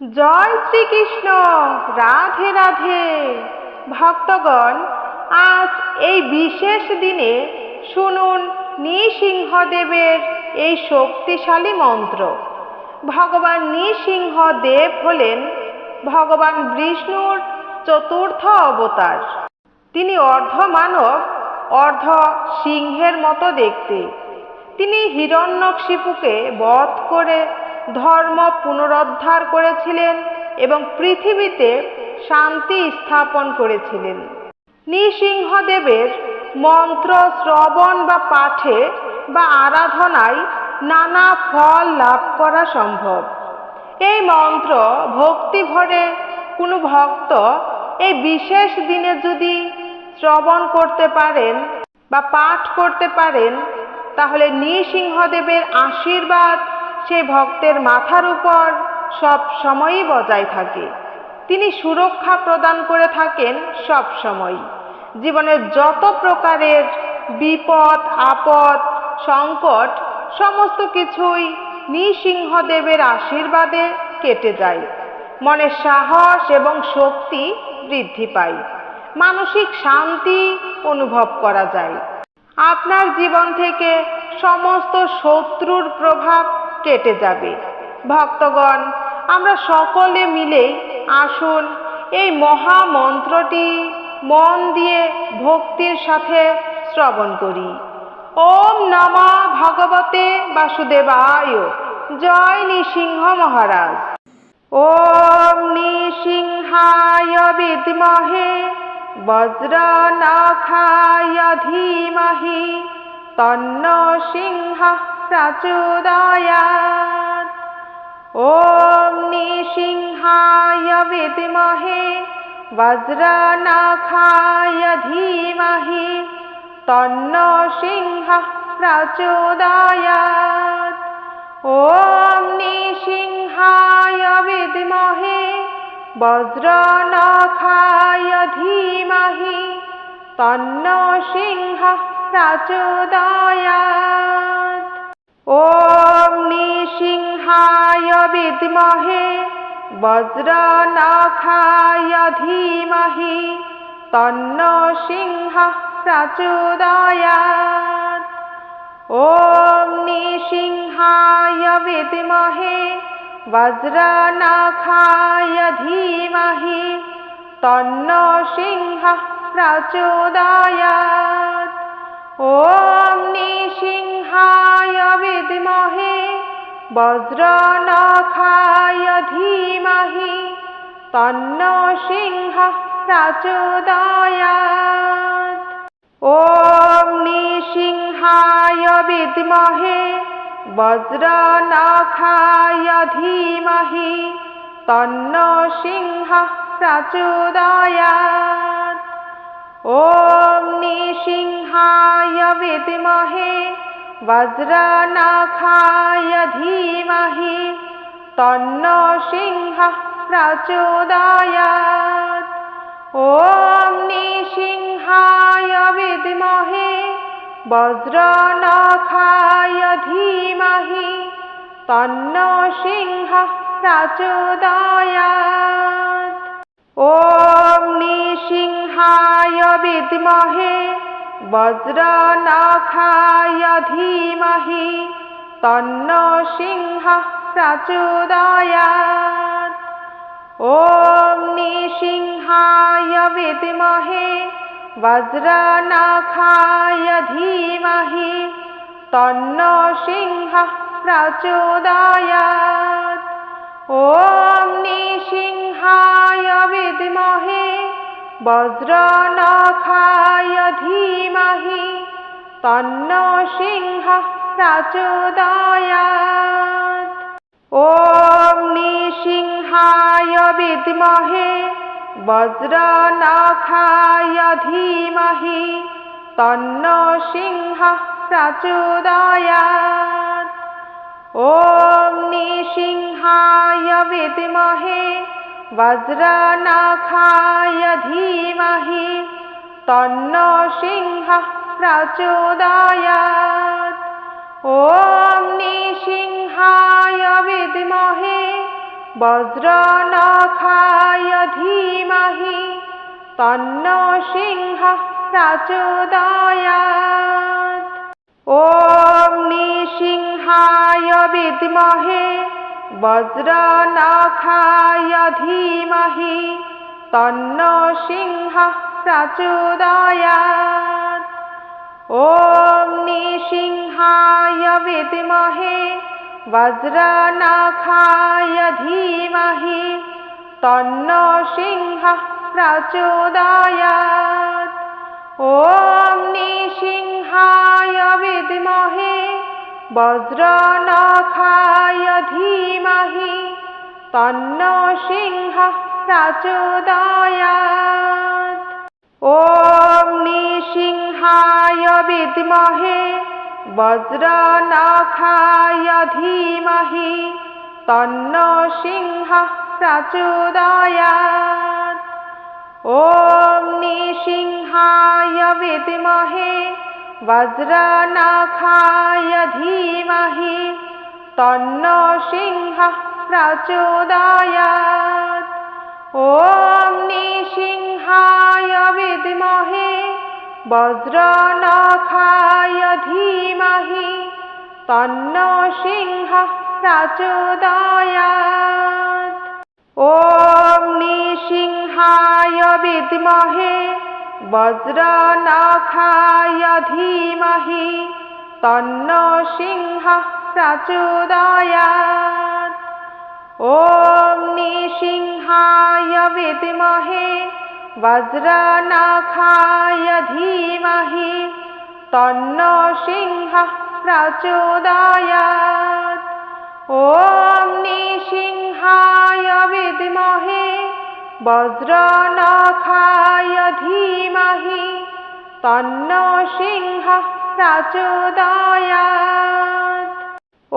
জয় শ্রীকৃষ্ণ, রাধে রাধে। ভক্তগণ, আজ এই বিশেষ দিনে শুনুন নৃসিংহদেবের এই শক্তিশালী মন্ত্র। ভগবান নৃসিংহদেব হলেন ভগবান বিষ্ণুর চতুর্থ অবতার। তিনি অর্ধ মানব অর্ধ সিংহের মতো দেখতে। তিনি হিরণ্যকশিপুকে বধ করে ধর্ম পুনরুদ্ধার করেছিলেন এবং পৃথিবীতে শান্তি স্থাপন করেছিলেন। নৃসিংহদেবের মন্ত্র শ্রবণ বা পাঠে বা আরাধনায় নানা ফল লাভ করা সম্ভব। এই মন্ত্র ভক্তি ভরে কোনো ভক্ত এই বিশেষ দিনে যদি শ্রবণ করতে পারেন বা পাঠ করতে পারেন, তাহলে নৃসিংহদেবের আশীর্বাদ সেই ভক্তের মাথার উপর সব সময়ই বজায় থাকে। তিনি সুরক্ষা প্রদান করে থাকেন সব সময় জীবনের যত প্রকারের বিপদ, আপদ, সংকট, সমস্ত কিছুই নৃসিংহদেবের আশীর্বাদে কেটে যায়। মনের সাহস এবং শক্তি বৃদ্ধি পায়। মানসিক শান্তি অনুভব করা যায়। আপনার জীবন থেকে সমস্ত শত্রুর প্রভাব কেটে যাবে। ভক্তগণ, আমরা সকলে মিলে আসুন এই মহা মন্ত্রটি মন দিয়ে ভক্তির সাথে শ্রবণ করি। ওম নমঃ ভগবতে বাসুদেবায়। জয় নৃসিংহ মহারাজ। ওম নৃসিংহায় বিদ্মহে বজ্রনখায় ধীমহি, তন্ন সিংহ প্রচোদয়াৎ ওম নৃসিংহায় বিদ্মহে, বজ্রনখায় ধীমহি, তন্ন সিংহ প্রচোদয়াৎ ওম নৃসিংহায় বিদ্মহে, বজ্রনখায় ধীমহি, তন্ন সিংহ প্রচোদয়াৎ ওম নৃসিংহায় বিদ্মহে বজ্রনখায় ধীমহি, তন্ন সিংহ প্রচোদয়াৎ ওম নৃসিংহায় বিদ্মহে বজ্রনখায় ধীমহি, তন্ন সিংহ প্রচোদয়াৎ ওম নৃসিংহায় বিদ্মহে, বজ্রনখায় ধীমহি, তন্ন সিংহ প্রচোদয়াৎ ওম নৃসিংহায় বিদ্মহে, বজ্রনখায় ধীমহি, তন্ন সিংহ প্রচোদয়াৎ ওম নৃসিংহায় বিদ্মহে, বজ্রনখায় ধীমহি, তন্ন সিংহ প্রচোদয়াৎ ওম নৃসিংহায় বিদ্মহে, বজ্রনখায় ধীমহি, তন্ন সিংহ প্রচোদয়াৎ ওম নৃসিংহায় বিদ্মহে, বজ্রনখায় ধীমহি, তন্ন সিংহ প্রচোদয়াৎ। ওম নৃসিংহায় বিদ্মহে, বজ্রনখায় ধীমহি, তন্ন সিংহ প্রচোদয়াৎ ওম নৃসিংহায় বিদ্মহে, বজ্রনখায় ধীমহি, তন্ন সিংহ প্রচোদয়াৎ ওম নৃসিংহায় বিদ্মহে, বজ্রনখায় ধীমহি, তন্ন সিংহ প্রচোদয়াৎ ওম विद्महाय विद्महे वज्रनाखाय धीमहि तन्नो सिंहः प्रचोदयात् ॐ निसिंहाय विद्महे वज्रनाखाय धीमहि तन्नो सिंहः प्रचोदयात् ॐ निसिंहाय विद्महे वज्रनखाय धीमहि तन्नो सिंहः प्रचोदयात् ॐ निसिंहाय विद्महे वज्रनखाय धीमहि तन्नो सिंहः प्रचोदयात् ॐ निसिंहाय विद्महे वज्रनखाय धीमहि तन्नो सिंहः प्रचोदयात् ॐ निसिंहाय विद्महे वज्रनखाय धीमहि तन्नो सिंहः प्रचोदयात् ॐ निसिंहाय विद्महे वज्रनखाय धीमहि तन्नो सिंहः प्रचोदयात् ॐ निसिंहाय विद्महे वज्रनखाय धीमहि तन्नो सिंहः प्रचोदयात् ॐ निसिंहाय विद्महे वज्रनखाय धीमहि तन्नो सिंहः प्रचोदयात् ॐ निसिंहाय विद्महे वज्रनखाय धीमहि तन्नो सिंहः प्रचोदयात् ॐ निसिंहाय विद्महे वज्रनखाय धीमहि तन्नो सिंहः प्रचोदयात्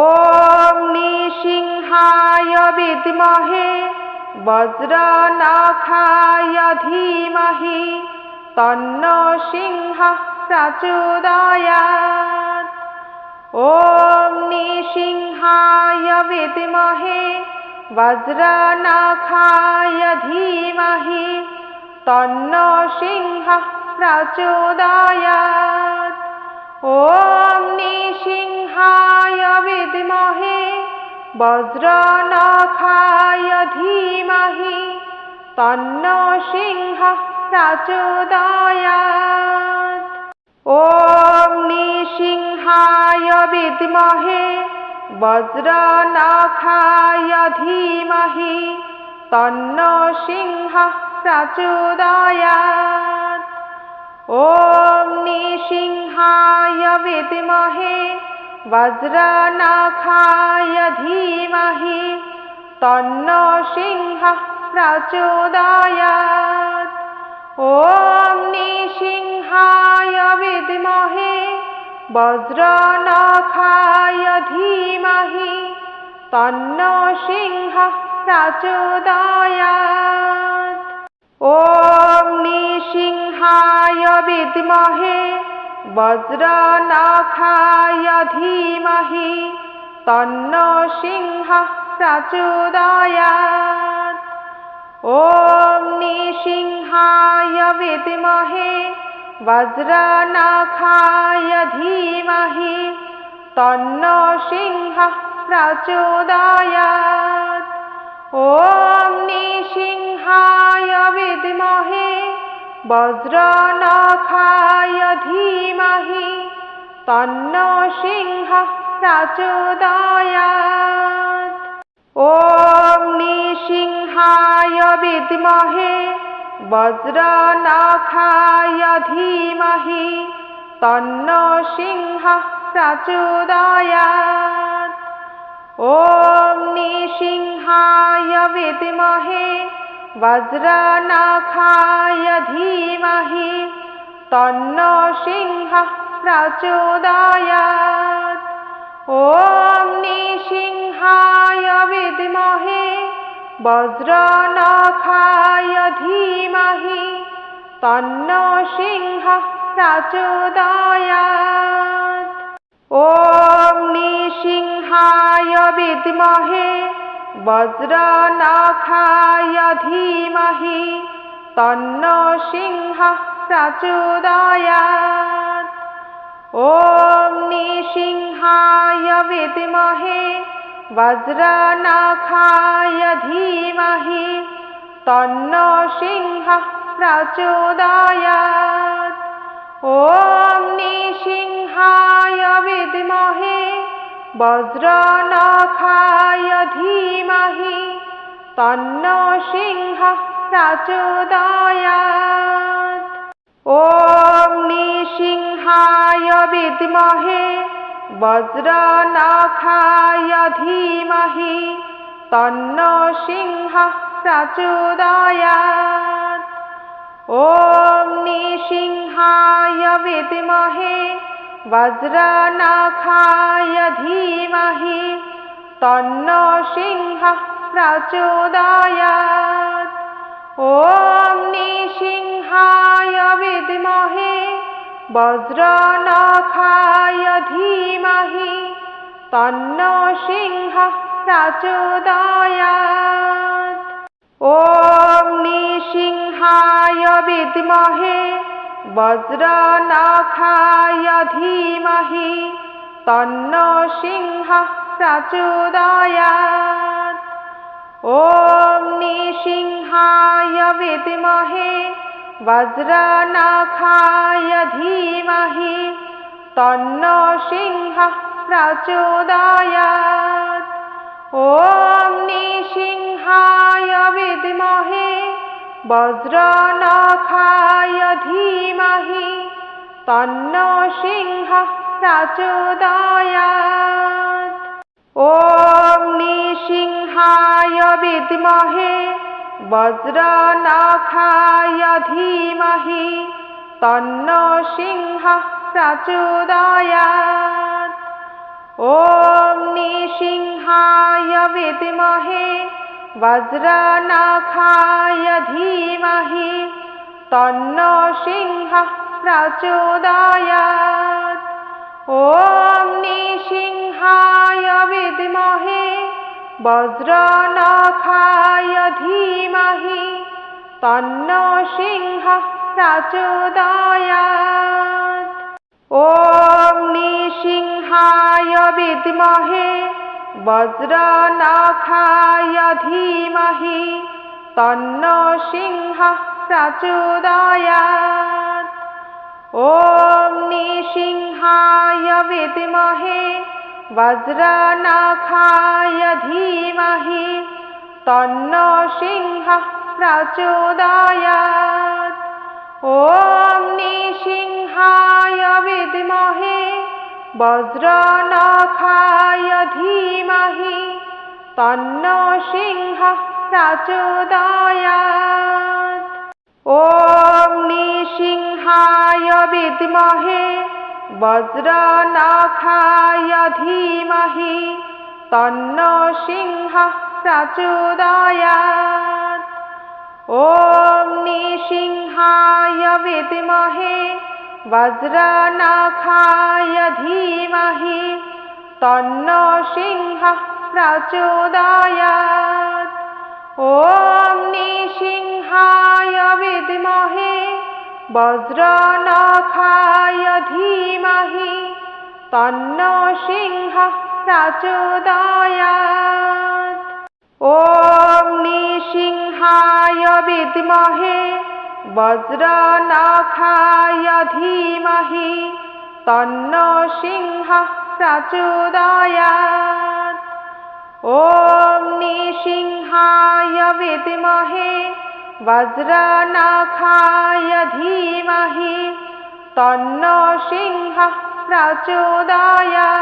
ॐ निसिंहाय विद्महे वज्रनखाय धीमहि तन्नो सिंहः प्रचोदयात् ॐ निसिंहाय विद्महे वज्रनखाय धीमहि तन्नो सिंहः प्रचोदयात् ॐ निसिंहाय विद्महे वज्रनखाय धीमहि तन्नो सिंहः प्रचोदयात् ॐ निसिंहाय विद्महे वज्रनखाय धीमहि तन्नो सिंहः प्रचोदयात् ॐ निसिंहाय विद्महे वज्रनखाय धीमहि तन्नो सिंहः प्रचोदयात् ॐ निसिंहाय विद्महे वज्रनखाय धीमहि तन्नो सिंहः प्रचोदयात् ॐ निसिंहाय विद्महे वज्रनखाय धीमहि तन्नो सिंहः प्रचोदयात् ॐ निसिंहाय विद्महे वज्रनखाय धीमहि तन्नो सिंहः प्रचोदयात् ॐ निसिंहाय विद्महे वज्रनखाय धीमहि तन्नो सिंहः प्रचोदयात् ॐ निसिंहाय विद्महे वज्रनखाय धीमहि तन्नो सिंहः प्रचोदयात् ॐ निसिंहाय विद्महे वज्रनखाय धीमहि तन्नो सिंहः प्रचोदयात् ॐ निसिंहाय विद्महे वज्रनखाय धीमहि तन्नो सिंहः प्रचोदयात् ॐ निसिंहाय विद्महे वज्रनखाय धीमहि तन्नो सिंहः प्रचोदयात् ॐ निसिंहाय विद्महे वज्रनखाय धीमहि तन्नो सिंहः प्रचोदयात् ॐ निसिंहाय विद्महे वज्रनखाय धीमहि तन्नो सिंहः प्रचोदयात् ॐ निसिंहाय विद्महे वज्रनखाय धीमहि तन्नो सिंहः प्रचोदयात् ॐ निसिंहाय विद्महे वज्रनखाय धीमहि तन्नो सिंहः प्रचोदयात् ॐ वज्रनखाय धीमहि तन्नो सिंहः प्रचोदयात् ॐ निसिंहाय विद्महे वज्रनखाय धीमहि तन्नो सिंहः प्रचोदयात् ॐ निसिंहाय विद्महे वज्रनखाय धीमहि तन्नो सिंहः प्रचोदयात् ॐ निसिंहाय विद्महे वज्रनखाय धीमहि तन्नो सिंहः प्रचोदयात् ॐ निसिंहाय विद्महे वज्रनखाय धीमहि तन्नो सिंहः प्रचोदयात् ॐ निसिंहाय विद्महे वज्रनखाय धीमहि तन्नो सिंहः प्रचोदयात् ॐ निसिंहाय विद्महे वज्रनखाय धीमहि तन्नो सिंहः प्रचोदयात् ॐ निसिंहाय विद्महे वज्रनखाय धीमहि तन्नो सिंहः प्रचोदयात् ॐ निसिंहाय विद्महे वज्रनखाय धीमहि तन्नो सिंहः प्रचोदयात् ॐ निसिंहाय विद्महे वज्रनखाय धीमहि तन्नो सिंहः प्रचोदयात् ॐ निसिंहाय विद्महे वज्रनखाय धीमहि तन्नो सिंहः प्रचोदयात् ॐ निसिंहाय विद्महे वज्रनखाय धीमहि तन्नो सिंहः प्रचोदयात् ॐ निसिंहाय विद्महे वज्रनखाय धीमहि तन्नो सिंहः प्रचोदयात् ॐ निसिंहाय विद्महे वज्रनखाय धीमहि तन्नो सिंहः प्रचोदयात् ॐ निसिंहाय विद्महे वज्रनखाय धीमहि तन्नो सिंहः प्रचोदयात्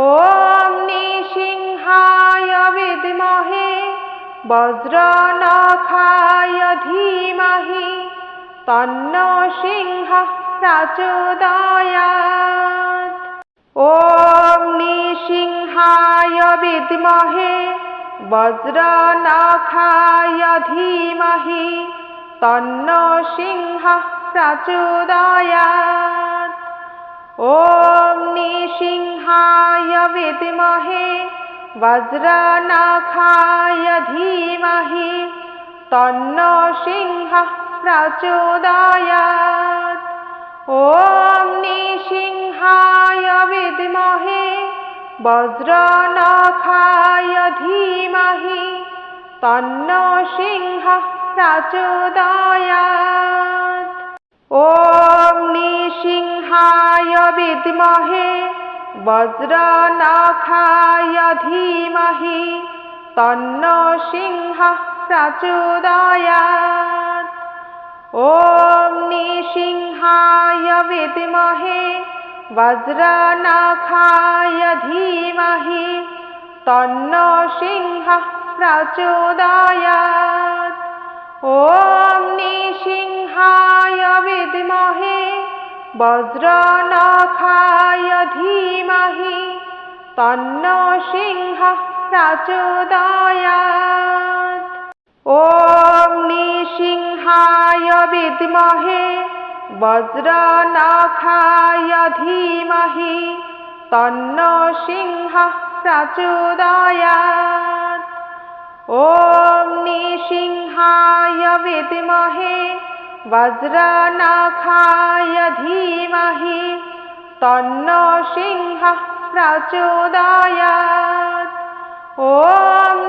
ॐ निसिंहाय विद्महे वज्रनखाय धीमहि तन्नो सिंहः प्रचोदयात् ॐ निसिंहाय विद्महे वज्रनखाय धीमहि तन्नो सिंहः प्रचोदयात् ॐ निसिंहाय विद्महे वज्रनखाय धीमहि तन्नो सिंहः प्रचोदयात् ॐ निसिंहाय विद्महे वज्रनखाय धीमहि तन्नो सिंहः प्रचोदयात् ॐ निसिंहाय विद्महे वज्रनखाय धीमहि तन्नो सिंहः प्रचोदयात् ॐ निसिंहाय विद्महे वज्रनखाय धीमहि तन्नो सिंहः प्रचोदयात् ॐ निसिंहाय विद्महे वज्रनखाय धीमहि तन्नो सिंहः प्रचोदयात् ॐ निसिंहाय विद्महे वज्रनखाय धीमहि तन्नो सिंहः प्रचोदयात् ॐ निसिंहाय विद्महे वज्रनखाय धीमहि तन्नो सिंहः प्रचोदयात् ॐ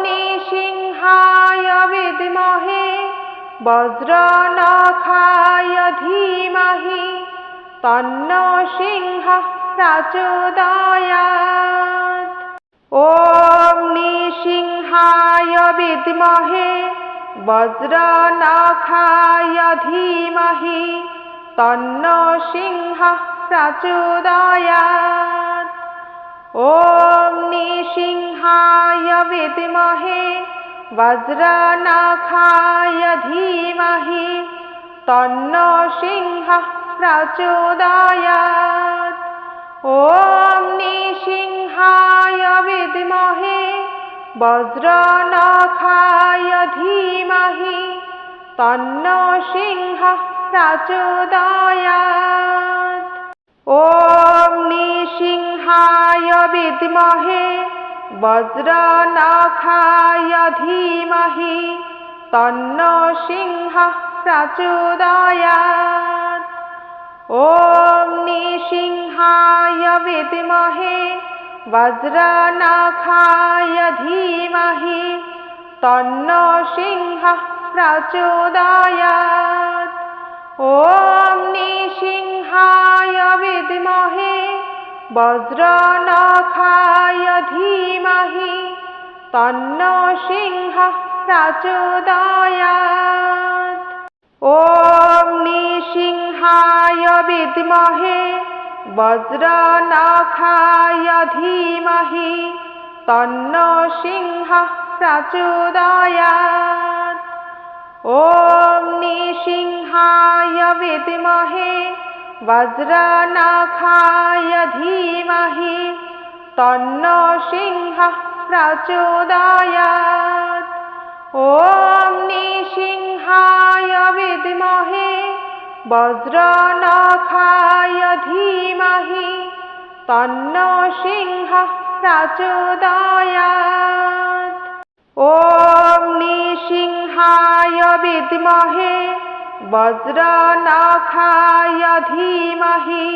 निसिंहाय विद्महे वज्रनखाय धीमहि तन्नो सिंहः प्रचोदयात् ॐ निसिंहाय विद्महे वज्रनखाय धीमहि तन्नो सिंहः प्रचोदयात् ॐ निसिंहाय विद्महे वज्रनखाय धीमहि तन्नो सिंहः प्रचोदयात् ॐ निसिंहाय विद्महे वज्रनखाय धीमहि तन्नो सिंहः प्रचोदयात् ॐ निसिंहाय विद्महे वज्रनखाय धीमहि तन्नो सिंहः प्रचोदयात् ॐ निसिंहाय विद्महे वज्रनखाय धीमहि तन्नो सिंहः प्रचोदयात् ॐ निसिंहाय विद्महे वज्रनखाय धीमहि तन्नो सिंहः प्रचोदयात् ॐ निसिंहाय विद्महे वज्रनखाय धीमहि तन्नो सिंहः प्रचोदयात् ॐ निसिंहाय विद्महे वज्रनखाय धीमहि तन्नो सिंहः प्रचोदयात् ॐ निसिंहाय विद्महे वज्रनखाय धीमहि तन्नो सिंहः प्रचोदयात् ॐ निसिंहाय विद्महे वज्रनखाय धीमहि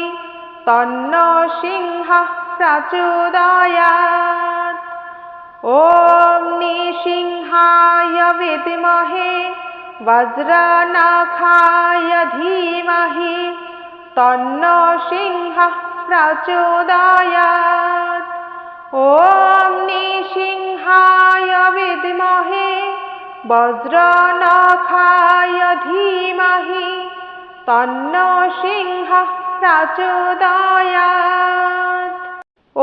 तन्नो सिंहः प्रचोदयात् ॐ निसिंहाय विद्महे वज्रनखाय धीमहि तन्नो सिंहः प्रचोदयात् ॐ निसिंहाय विद्महे वज्रनखाय धीमहि तन्नो सिंहः प्रचोदयात्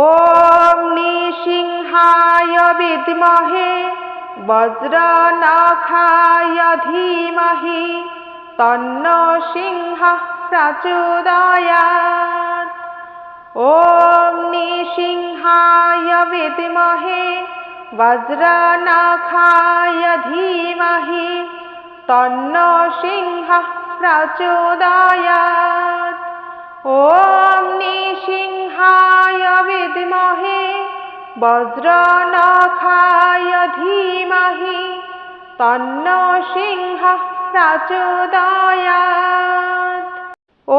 ॐ निसिंहाय विद्महे वज्रनखाय धीमहि तन्नो सिंहः प्रचोदयात् ॐ निसिंहाय विद्महे वज्रनखाय धीमहि तन्नो सिंहः प्रचोदयात् ॐ निसिंहाय विद्महे वज्रनखाय धीमहि तन्नो सिंहः प्रचोदयात्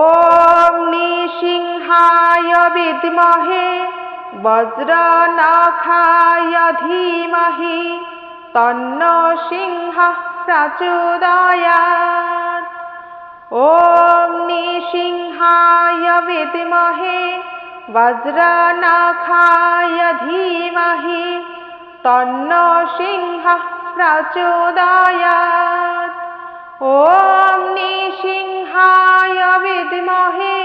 ॐ निसिंहाय विद्महे वज्रनखाय धीमहि तन्नो सिंहः प्रचोदयात् ॐ निसिंहाय विद्महे वज्रनखाय धीमहि तन्नो सिंहः प्रचोदयात् ॐ निसिंहाय विद्महे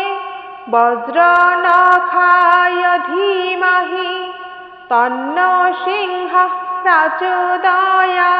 বজ্র নখায় ধীমহি তন্ন সিংহ প্রচোদয়া